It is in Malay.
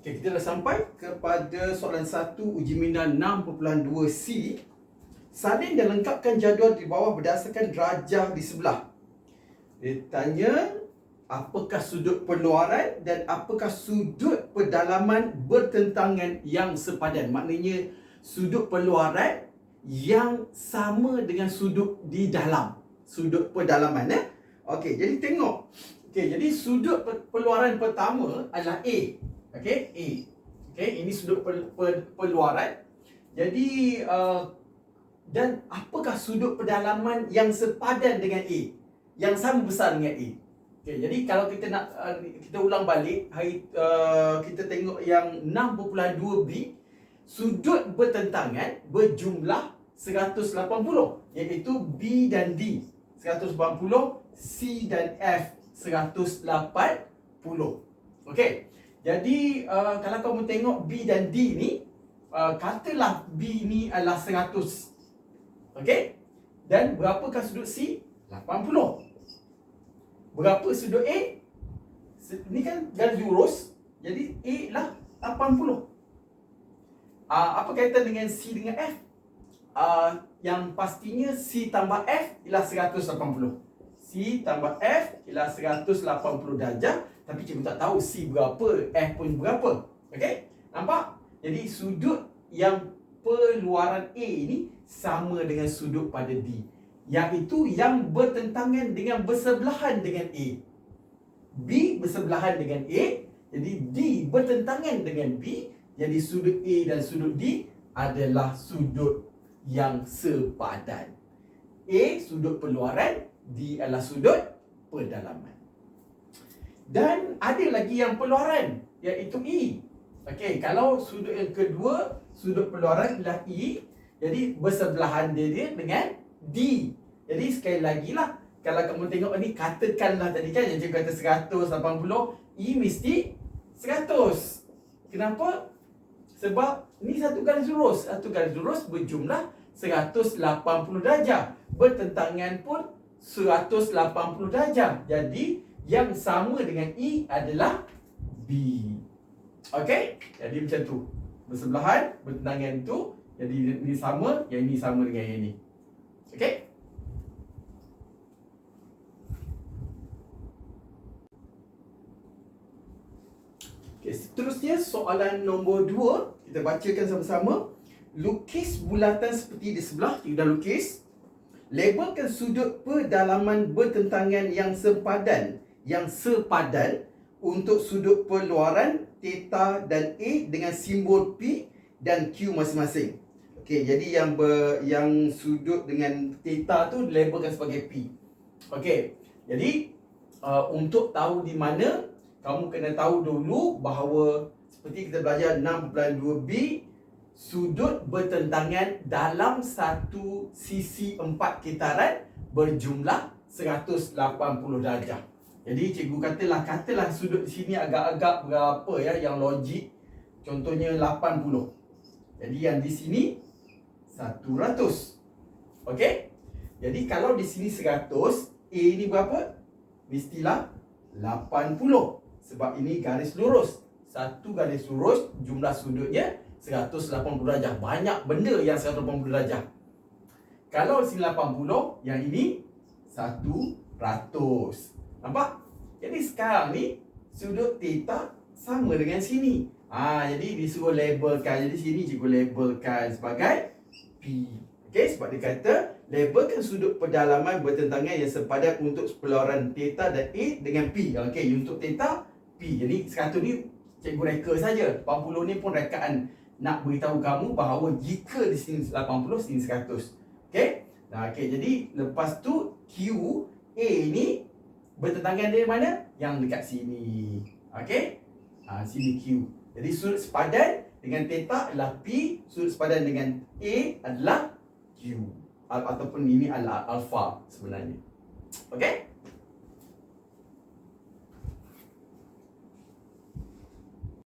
Okay, kita dah sampai kepada soalan 1 uji minda 6.2C. Salin dan lengkapkan jadual di bawah berdasarkan darjah di sebelah. Dia tanya apakah sudut penluaran dan apakah sudut pedalaman bertentangan yang sepadan. Maknanya sudut penluaran yang sama dengan sudut di dalam. Sudut pedalaman eh. Okey, jadi tengok. Okey, jadi sudut penluaran pertama adalah A. Okey, A. Okey, ini sudut pel, pel, peluaran. Jadi uh, dan apakah sudut pedalaman yang sepadan dengan A? Yang sama besar dengan A. Okey, jadi kalau kita nak uh, kita ulang balik hari uh, kita tengok yang 6.2B sudut bertentangan berjumlah 180 iaitu B dan D 180 C dan F 180 Okey. Jadi uh, kalau kamu tengok B dan D ni uh, katalah B ni adalah 100 Okey. Dan berapakah sudut C? 80 Berapa sudut A? Ni kan garis lurus. Jadi A lah 80. Uh, ah, apa kaitan dengan C dengan F? Uh, yang pastinya C tambah F ialah 180. C tambah F ialah 180 darjah. Tapi cikgu tak tahu C berapa, F pun berapa. Okey? Nampak? Jadi sudut yang peluaran A ini sama dengan sudut pada D iaitu yang bertentangan dengan bersebelahan dengan A. B bersebelahan dengan A, jadi D bertentangan dengan B, jadi sudut A dan sudut D adalah sudut yang sepadan. A sudut peluaran, D adalah sudut pedalaman. Dan ada lagi yang peluaran iaitu E. Okey, kalau sudut yang kedua, sudut peluaran adalah E, jadi bersebelahan dia, dia dengan D. Jadi sekali lagi lah Kalau kamu tengok ni Katakanlah tadi kan Yang cikgu kata 180 E mesti 100 Kenapa? Sebab ni satu garis lurus Satu garis lurus berjumlah 180 darjah. Bertentangan pun 180 darjah. Jadi yang sama dengan E adalah B. Okay? Jadi macam tu. Bersebelahan Bertentangan tu. Jadi ni sama Yang ini sama dengan yang ini Okay? Okay, seterusnya soalan nombor dua. Kita bacakan sama-sama Lukis bulatan seperti di sebelah Kita dah lukis. Labelkan sudut pedalaman bertentangan yang sepadan Yang sepadan Untuk sudut peluaran Theta dan A Dengan simbol P dan Q masing-masing. Okay, jadi yang ber, yang sudut dengan theta tu labelkan sebagai P. Okay, jadi uh, Untuk tahu di mana kamu kena tahu dulu bahawa seperti kita belajar 6.2b sudut bertentangan dalam satu sisi empat kitaran berjumlah 180 darjah. Jadi cikgu katalah katalah sudut sini agak-agak berapa ya yang logik. Contohnya 80. Jadi yang di sini 100. Okey? Jadi kalau di sini 100, A ni berapa? Mestilah 80. Sebab ini garis lurus Satu garis lurus Jumlah sudutnya 180 darjah Banyak benda yang 180 darjah Kalau sini 80 Yang ini 100 Nampak? Jadi sekarang ni Sudut theta Sama dengan sini Ah, Jadi disuruh labelkan Jadi sini cikgu labelkan sebagai P Okey, sebab dia kata labelkan sudut pedalaman bertentangan yang sepadan untuk peluaran theta dan A dengan P. Okey, untuk theta P. Jadi sekarang ni cikgu reka saja. 80 ni pun rekaan nak beritahu kamu bahawa jika di sini 80, sini 100. Okey? Nah, okey. Jadi lepas tu Q A ni bertentangan dari mana? Yang dekat sini. Okey? Ha, sini Q. Jadi sudut sepadan dengan theta adalah P, sudut sepadan dengan A adalah Q. Ataupun ini adalah alpha sebenarnya. Okey?